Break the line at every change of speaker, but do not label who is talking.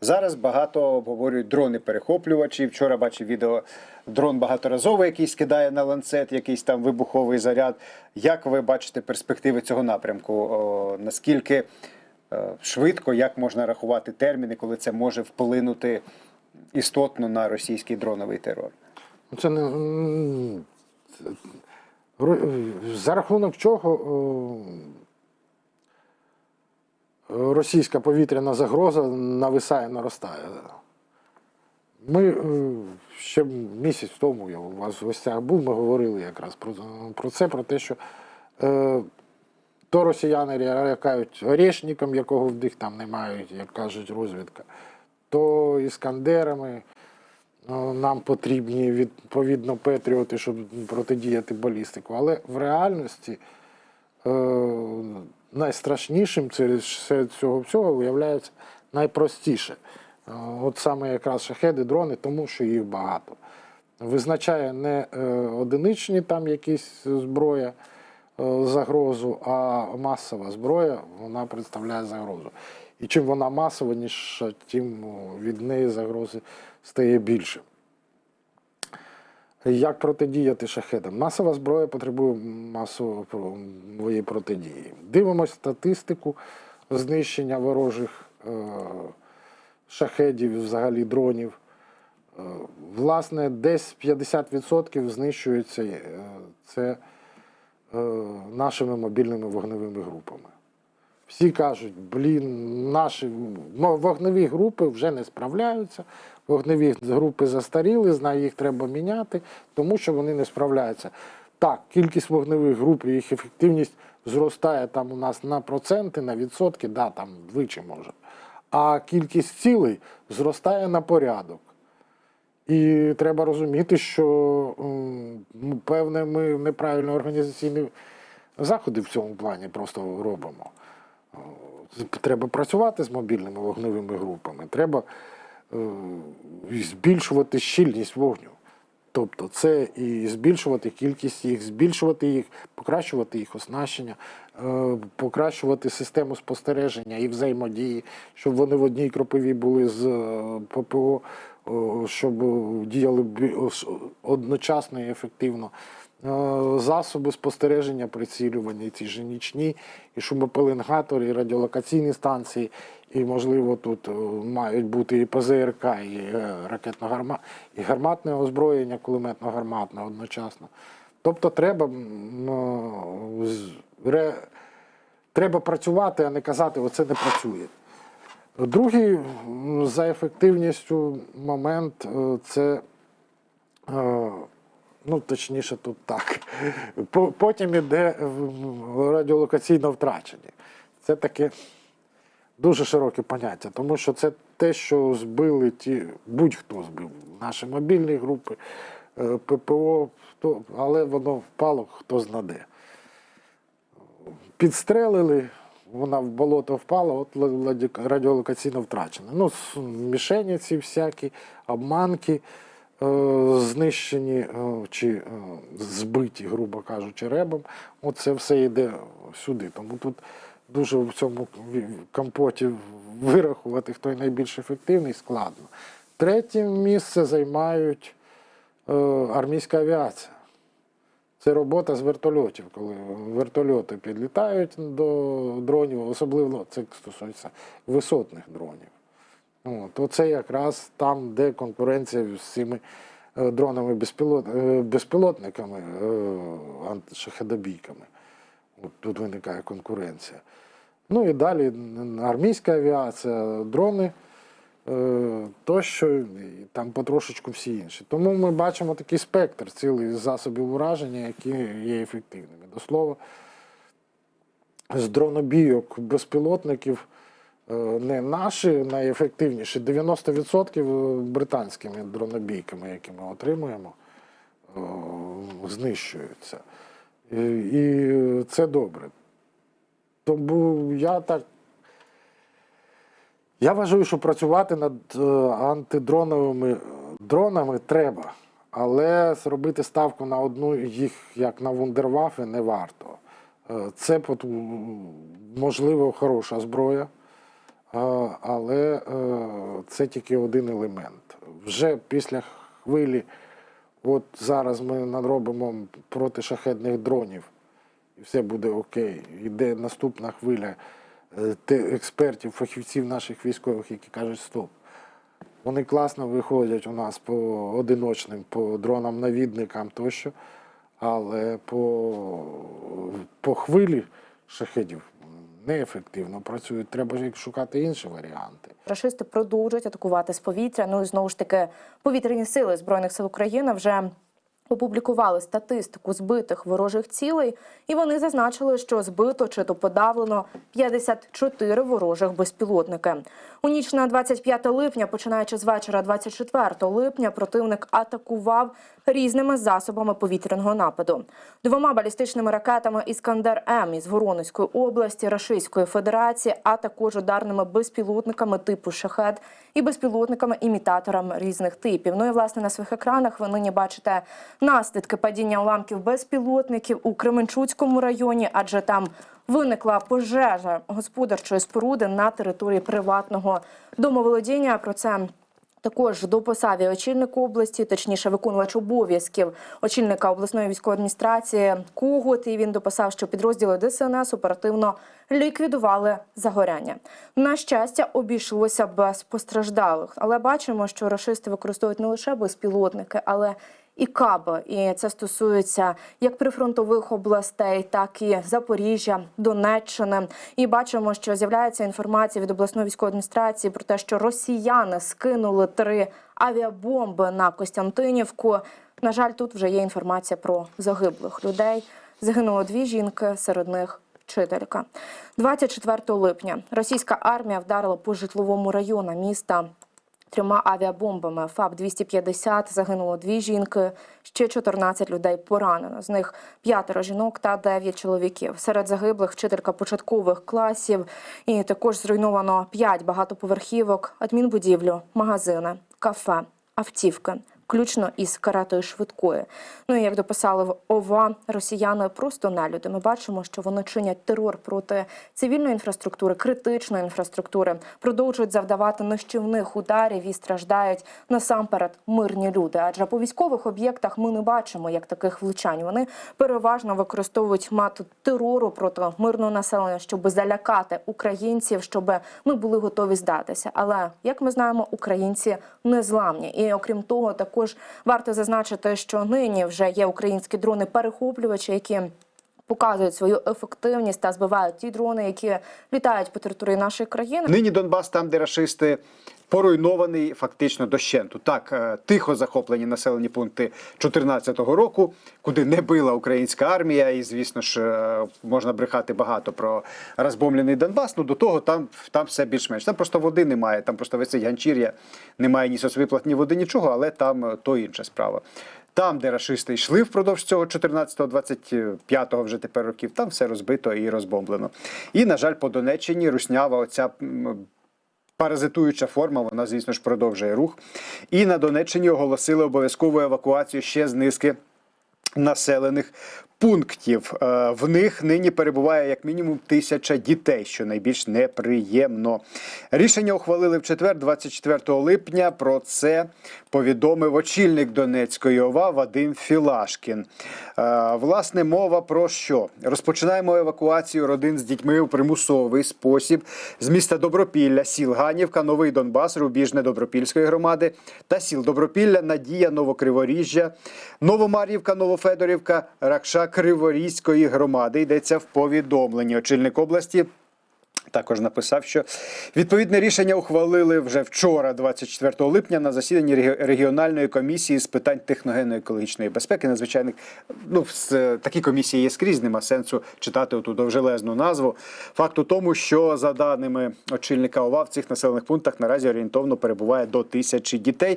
Зараз багато обговорюють дрони-перехоплювачі. Вчора бачив відео дрон багаторазово, який скидає на ланцет, якийсь там вибуховий заряд. Як ви бачите перспективи цього напрямку? О, наскільки е, швидко, як можна рахувати терміни, коли це може вплинути істотно на російський дроновий терор?
Ну, Це не за рахунок чого російська повітряна загроза нависає, наростає. Ми е, ще місяць тому я у вас в гостях був, ми говорили якраз про, про це, про те, що е, то росіяни лякають орешником, якого в них там немає, як кажуть, розвідка, то іскандерами. Ну, Нам потрібні відповідно патріоти, щоб протидіяти балістику. Але в реальності е, найстрашнішим серед, цього всього виявляється найпростіше. Е, от саме якраз шахеди, дрони, тому що їх багато. Визначає не е, одиничні там якісь зброя е, загрозу, а масова зброя вона представляє загрозу. І чим вона масованіша, тим від неї загрози стає більше. Як протидіяти шахедам? Масова зброя потребує масової протидії. Дивимось статистику знищення ворожих е, шахедів, взагалі дронів. Е, Власне, десь 50% знищується е, це нашими мобільними вогневими групами. Всі кажуть, блін, наші вогневі групи вже не справляються. Вогневі групи застаріли, знаю, їх треба міняти, тому що вони не справляються. Так, кількість вогневих груп і їх ефективність зростає там у нас на проценти, на відсотки, да, там двічі може. А кількість цілей зростає на порядок. І треба розуміти, що ну, певне ми неправильно організаційні заходи в цьому плані просто робимо. О, Треба працювати з мобільними вогневими групами, треба е, збільшувати щільність вогню. Тобто це і збільшувати кількість їх, збільшувати їх, покращувати їх оснащення, е, покращувати систему спостереження і взаємодії, щоб вони в одній кропиві були з е, ППО, щоб діяли одночасно і ефективно. Е, Засоби спостереження, прицілювання, ці ж нічні, і шумопеленгатори, і радіолокаційні станції, і, можливо, тут е, мають бути і ПЗРК, і е, ракетно-гарма, і гарматне озброєння, кулеметно-гарматне одночасно. Тобто треба, е, ре, треба працювати, а не казати, оце не працює. Другий за ефективністю момент це, ну точніше, тут так. Потім іде радіолокаційно втрачені. Це таке дуже широке поняття, тому що це те, що збили ті, будь-хто збив наші мобільні групи, е, ППО, але воно впало хто знаде підстрелили, вона в болото впала, от радіолокаційно втрачена. Ну, мішені всякі, обманки знищені е, чи е, збиті, грубо кажучи, ребом. Оце все йде сюди. Тому тут дуже в цьому компоті вирахувати, хто найбільш ефективний, складно. Третє місце займають е, армійська авіація. Це робота з вертольотів, коли вертольоти підлітають до дронів, особливо це стосується висотних дронів. От, оце якраз там, де конкуренція з цими е, дронами е, безпілотниками, е, антишахедобійками. Тут виникає конкуренція. Ну і далі армійська авіація, дрони тощо, там потрошечку всі інші. Тому ми бачимо такий спектр цілий засобів ураження, які є ефективними. До слова, з дронобійок безпілотників не наші найефективніші, 90% британськими дронобійками, які ми отримуємо, е, знищуються. І, це добре. Тому я так я вважаю, що працювати над е, антидроновими дронами треба, але зробити ставку на одну їх, як на вундервафи, не варто. Е, Це можливо хороша зброя, Але е, це тільки один елемент. Вже після хвилі, от зараз ми надробимо протишахедних дронів, і все буде окей. Йде наступна хвиля е, експертів, фахівців наших військових, які кажуть, стоп. Вони класно виходять у нас по одиночним, по дронам-навідникам тощо, але по, по хвилі шахедів неефективно працюють. Треба ж шукати інші варіанти.
Рашисти продовжують атакувати з повітря. Ну і знову ж таки, повітряні сили збройних сил України вже опублікували статистику збитих ворожих цілей, і вони зазначили, що збито чи то подавлено 54 ворожих безпілотники. У ніч на 25 липня, починаючи з вечора 24 липня, противник атакував різними засобами повітряного нападу. Двома балістичними ракетами Іскандер М із Воронезької області Рашистської Федерації, а також ударними безпілотниками типу Шахед і безпілотниками-імітаторами різних типів. Ну і власне на своїх екранах ви нині бачите наслідки падіння уламків безпілотників у Кременчуцькому районі, адже там виникла пожежа господарчої споруди на території приватного домоволодіння. Про це також дописав і очільник області, точніше, виконувач обов'язків очільника обласної військової адміністрації Когут. І він дописав, що підрозділи ДСНС оперативно ліквідували загоряння. На щастя, обійшлося без постраждалих, але бачимо, що рашисти використовують не лише безпілотники, але і каби, і це стосується як прифронтових областей, так і Запоріжжя, Донеччини. І бачимо, що з'являється інформація від обласної військової адміністрації про те, що росіяни скинули три авіабомби на Костянтинівку. На жаль, тут вже є інформація про загиблих людей. Загинуло дві жінки, серед них вчителька. 24 липня російська армія вдарила по житловому району міста трьома авіабомбами. ФАБ 250 загинуло дві жінки, ще 14 людей поранено. З них п'ятеро жінок та дев'ять чоловіків. Серед загиблих вчителька початкових класів. І також зруйновано п'ять багатоповерхівок, адмінбудівлю, магазини, кафе, автівки. Включно із каратою швидкої. Ну і як дописали в ОВА, росіяни просто нелюди. Ми бачимо, що вони чинять терор проти цивільної інфраструктури, критичної інфраструктури, продовжують завдавати нищівних ударів і страждають насамперед мирні люди. Адже по військових об'єктах ми не бачимо як таких влучань. Вони переважно використовують метод терору проти мирного населення, щоб залякати українців, щоб ми були готові здатися. Але як ми знаємо, українці незламні. І окрім того, також варто зазначити, що нині вже є українські дрони-перехоплювачі, які показують свою ефективність та збивають ті дрони, які літають по території нашої країни.
Нині Донбас, там, де рашисти поруйнований фактично дощенту. Так, е, тихо захоплені населені пункти 2014 року, куди не била українська армія, і звісно ж е, можна брехати багато про розбомлений Донбас. Ну до того там, там все більш-менш. Там просто води немає, там просто висить ганчір'я, немає ні соцвиплат, ні води, нічого, але там е, то інша справа. Там, де рашисти йшли впродовж цього 14-25 вже тепер років, там все розбито і розбомблено. І, на жаль, по Донеччині руснява оця паразитуюча форма, вона, звісно ж, продовжує рух. І на Донеччині оголосили обов'язкову евакуацію ще з низки населених пунктів. Е, В них нині перебуває як мінімум тисяча дітей, що найбільш неприємно. Рішення ухвалили в четвер, 24 липня. Про це повідомив очільник Донецької ОВА Вадим Філашкін. Е, Власне, мова про що? Розпочинаємо евакуацію родин з дітьми у примусовий спосіб з міста Добропілля, сіл Ганівка, Новий Донбас, Рубіжне Добропільської громади та сіл Добропілля, Надія, Новокриворіжжя, Новомар'ївка, Новофедорівка, Ракша Криворізької громади. Йдеться в повідомленні. Очільник області також написав, що відповідне рішення ухвалили вже вчора, 24 липня, на засіданні регіональної комісії з питань техногенно-екологічної безпеки. Надзвичайних ну такі комісії є скрізь, нема сенсу читати оту довжелезну назву. Факт у тому, що за даними очільника ОВА в цих населених пунктах наразі орієнтовно перебуває до тисячі дітей.